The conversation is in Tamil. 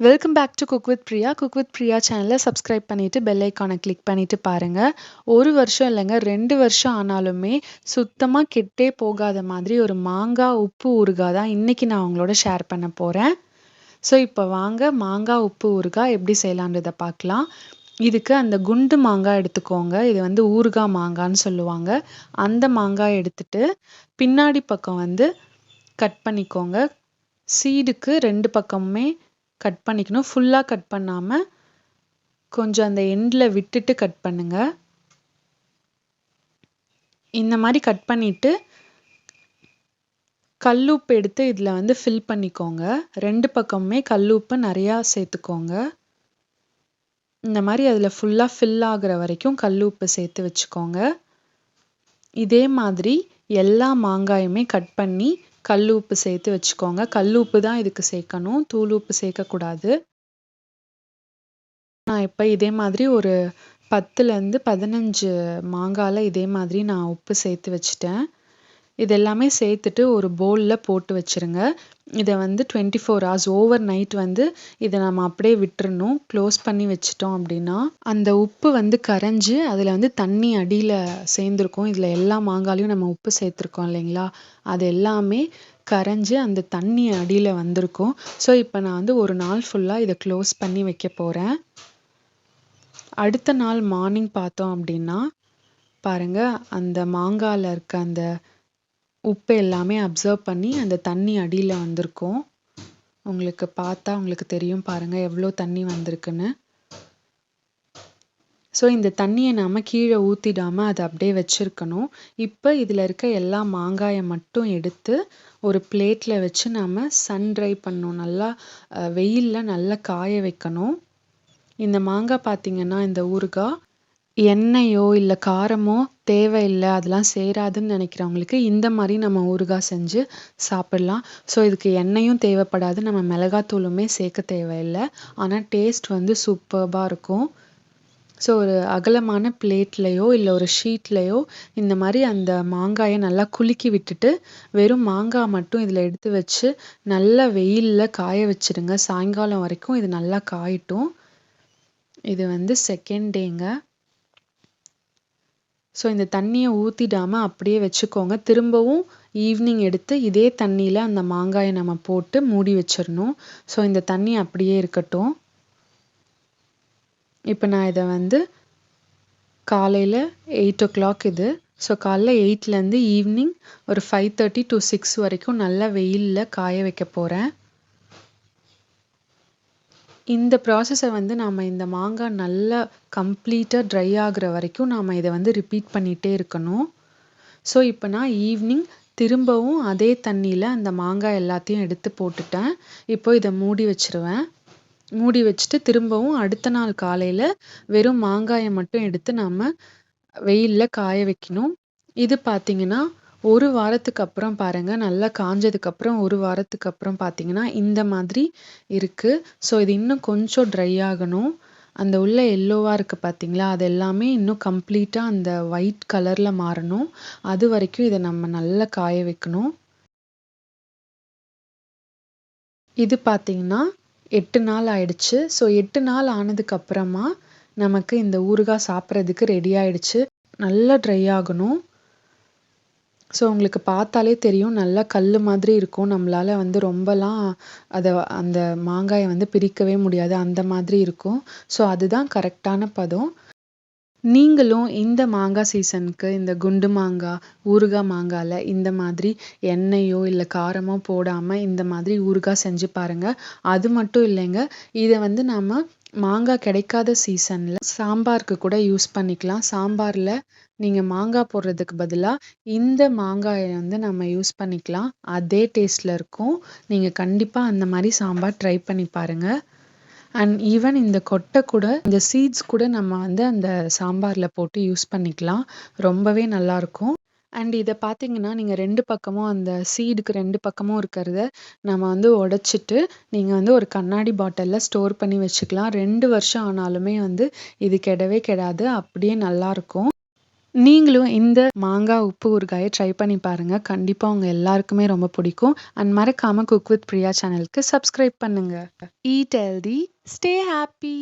Welcome back to cook with Priya cook with Priya சேனலை சப்ஸ்கிரைப் பண்ணிவிட்டு பெல் ஐக்கானை கிளிக் பண்ணிவிட்டு பாருங்கள் ஒரு வருஷம் இல்லைங்க ரெண்டு வருஷம் ஆனாலுமே சுத்தமாக கெட்டே போகாத மாதிரி ஒரு மாங்காய் உப்பு ஊறுகாய் தான் இன்றைக்கி நான் உங்களோட ஷேர் பண்ண போகிறேன் ஸோ இப்போ வாங்க மாங்காய் உப்பு ஊறுகாய் எப்படி செய்யலான்றதை பார்க்கலாம். இதுக்கு அந்த குண்டு மாங்காய் எடுத்துக்கோங்க. இது வந்து ஊறுகாய் மாங்கான்னு சொல்லுவாங்க. அந்த மாங்காய் எடுத்துட்டு பின்னாடி பக்கம் வந்து கட் பண்ணிக்கோங்க. சீடுக்கு ரெண்டு பக்கமுமே கட் பண்ணிக்கணும். ஃபுல்லாக கட் பண்ணாமல் கொஞ்சம் அந்த எண்டில் விட்டுட்டு கட் பண்ணுங்க. இந்த மாதிரி கட் பண்ணிவிட்டு கல்லுப்பு எடுத்து இதில் வந்து ஃபில் பண்ணிக்கோங்க. ரெண்டு பக்கமுமே கல்லுப்பு நிறையா சேர்த்துக்கோங்க. இந்த மாதிரி அதில் ஃபுல்லாக ஃபில் ஆகிற வரைக்கும் கல்லுப்பு சேர்த்து வச்சுக்கோங்க. இதே மாதிரி எல்லா மாங்காயுமே கட் பண்ணி கல் உப்பு சேர்த்து வச்சுக்கோங்க. கல் உப்பு தான் இதுக்கு சேர்க்கணும். தூள் உப்பு சேர்க்கக்கூடாது. நான் இப்போ இதே மாதிரி ஒரு பத்துலேருந்து பதினஞ்சு மாங்காயில் இதே மாதிரி நான் உப்பு சேர்த்து வச்சுட்டேன். இது எல்லாமே சேர்த்துட்டு ஒரு பவுலில் போட்டு வச்சுருங்க. இதை வந்து twenty four hours overnight வந்து இதை நம்ம அப்படியே விட்டுறணும். க்ளோஸ் பண்ணி வச்சிட்டோம் அப்படின்னா அந்த உப்பு வந்து கரைஞ்சி அதில் வந்து தண்ணி அடியில் சேர்ந்துருக்கும். இதில் எல்லா மாங்காலையும் நம்ம உப்பு சேர்த்துருக்கோம் இல்லைங்களா? அது எல்லாமே கரைஞ்சி அந்த தண்ணி அடியில் வந்திருக்கும். ஸோ இப்போ நான் வந்து ஒரு நாள் ஃபுல்லாக இதை க்ளோஸ் பண்ணி வைக்க போகிறேன் அடுத்த நாள் மார்னிங் பார்த்தோம் அப்படின்னா பாருங்கள் அந்த மாங்காயில் இருக்க அந்த உப்பு எல்லாமே அப்சர்வ் பண்ணி அந்த தண்ணி அடியில் வந்திருக்கும். உங்களுக்கு பார்த்தா உங்களுக்கு தெரியும் பாருங்கள் எவ்வளோ தண்ணி வந்திருக்குன்னு. ஸோ இந்த தண்ணியை நாம் கீழே ஊற்றிடாமல் அதை அப்படியே வச்சுருக்கணும். இப்போ இதில் இருக்க எல்லா மாங்காயை மட்டும் எடுத்து ஒரு பிளேட்டில் வச்சு நாம் சன் ட்ரை பண்ணணும். நல்லா வெயிலில் நல்லா காய வைக்கணும். இந்த மாங்காய் பார்த்திங்கன்னா இந்த ஊறுகாய் எண்ணெயோ இல்லை காரமோ தேவையில்லை அதெல்லாம் சேராதுன்னு நினைக்கிறவங்களுக்கு இந்த மாதிரி நம்ம ஊறுகாய் செஞ்சு சாப்பிட்லாம். ஸோ இதுக்கு எண்ணெயும் தேவைப்படாது. நம்ம மிளகாத்தூளுமே சேர்க்க தேவையில்லை. ஆனால் டேஸ்ட் வந்து சூப்பர்பாக இருக்கும். ஸோ ஒரு அகலமான பிளேட்லேயோ இல்லை ஒரு ஷீட்லேயோ இந்த மாதிரி அந்த மாங்காயை நல்லா குலுக்கி விட்டுட்டு வெறும் மாங்காய் மட்டும் இதில் எடுத்து வச்சு நல்லா வெயிலில் காய வச்சுடுங்க சாயங்காலம் வரைக்கும் இது நல்லா காயட்டும். இது வந்து செகண்ட் டேங்க ஸோ இந்த தண்ணியை ஊற்றிடாமல் அப்படியே வச்சுக்கோங்க. திரும்பவும் ஈவினிங் எடுத்து இதே தண்ணியில் அந்த மாங்காயை நம்ம போட்டு மூடி வச்சிடணும். ஸோ இந்த தண்ணி அப்படியே இருக்கட்டும். இப்போ நான் இதை வந்து காலையில் எயிட் ஓ கிளாக் இது. ஸோ காலைல எயிட்லேருந்து ஈவினிங் ஒரு ஃபைவ் தேர்ட்டி டு சிக்ஸ் வரைக்கும் நல்லா வெயிலில் காய வைக்க போகிறேன் இந்த ப்ராசஸை வந்து நாம் இந்த மாங்காய் நல்லா கம்ப்ளீட்டாக ட்ரை ஆகுற வரைக்கும் நாம் இதை வந்து ரிப்பீட் பண்ணிகிட்டே இருக்கணும். ஸோ இப்போ நான் ஈவினிங் திரும்பவும் அதே தண்ணியில் அந்த மாங்காய் எல்லாத்தையும் எடுத்து போட்டுட்டேன். இப்போ இதை மூடி வச்சுருவேன். மூடி வச்சுட்டு திரும்பவும் அடுத்த நாள் காலையில் வெறும் மாங்காயை மட்டும் எடுத்து நாம் வெயிலில் காய வைக்கணும். இது பார்த்திங்கன்னா ஒரு வாரத்துக்கு அப்புறம் பாருங்க நல்லா காஞ்சதுக்கு அப்புறம் ஒரு வாரத்துக்கு அப்புறம் பார்த்தீங்கன்னா இந்த மாதிரி இருக்குது ஸோ இது இன்னும் கொஞ்சம் ட்ரை ஆகணும். அந்த உள்ள எல்லோவாக இருக்குது பார்த்தீங்களா அது எல்லாமே இன்னும் கம்ப்ளீட்டாக அந்த ஒயிட் கலரில் மாறணும். அது வரைக்கும் இதை நம்ம நல்லா காய வைக்கணும். இது பார்த்தீங்கன்னா எட்டு நாள் ஆயிடுச்சு. ஸோ எட்டு நாள் ஆனதுக்கு அப்புறமா நமக்கு இந்த ஊறுகாய் சாப்பிட்றதுக்கு ரெடி ஆயிடுச்சு. நல்லா ட்ரை ஆகணும். ஸோ உங்களுக்கு பார்த்தாலே தெரியும் நல்லா கல் மாதிரி இருக்கும். நம்மளால் வந்து ரொம்பலாம் அதை அந்த மாங்காயை வந்து பிரிக்கவே முடியாது. அந்த மாதிரி இருக்கும். ஸோ அதுதான் கரெக்டான பதம். நீங்களும் இந்த மாங்காய் சீசனுக்கு இந்த குண்டு மாங்காய் ஊறுகாய் மாங்காயில் இந்த மாதிரி எண்ணெயோ இல்லை காரமோ போடாமல் இந்த மாதிரி ஊறுகாய் செஞ்சு பாருங்கள் அது மட்டும் இல்லைங்க இதை வந்து நாம் மாங்காய் கிடைக்காத சீசனில் சாம்பாருக்கு கூட யூஸ் பண்ணிக்கலாம். சாம்பாரில் நீங்கள் மாங்காய் போடுறதுக்கு பதிலாக இந்த மாங்காயை வந்து நம்ம யூஸ் பண்ணிக்கலாம். அதே டேஸ்ட்டில் இருக்கும். நீங்கள் கண்டிப்பாக அந்த மாதிரி சாம்பார் ட்ரை பண்ணி பாருங்கள் அண்ட் ஈவன் இந்த கொட்டை கூட இந்த சீட்ஸ் கூட நம்ம வந்து அந்த சாம்பாரில் போட்டு யூஸ் பண்ணிக்கலாம். ரொம்பவே நல்லாயிருக்கும் அண்ட் இதை பார்த்தீங்கன்னா நீங்கள் ரெண்டு பக்கமும் அந்த சீடுக்கு ரெண்டு பக்கமும் இருக்கிறத நம்ம வந்து உடச்சிட்டு நீங்கள் வந்து ஒரு கண்ணாடி பாட்டிலில் ஸ்டோர் பண்ணி வச்சுக்கலாம். ரெண்டு வருஷம் ஆனாலுமே வந்து இது கெடவே கெடாது. அப்படியே நல்லாயிருக்கும் நீங்களும் இந்த மாங்காய் உப்பு ஊறுகாயை ட்ரை பண்ணி பாருங்க. கண்டிப்பாக உங்கள் எல்லாருக்குமே ரொம்ப பிடிக்கும். அண்ட் மறக்காமல் குக் வித் பிரியா சேனலுக்கு சப்ஸ்கிரைப் பண்ணுங்க. Eat healthy stay happy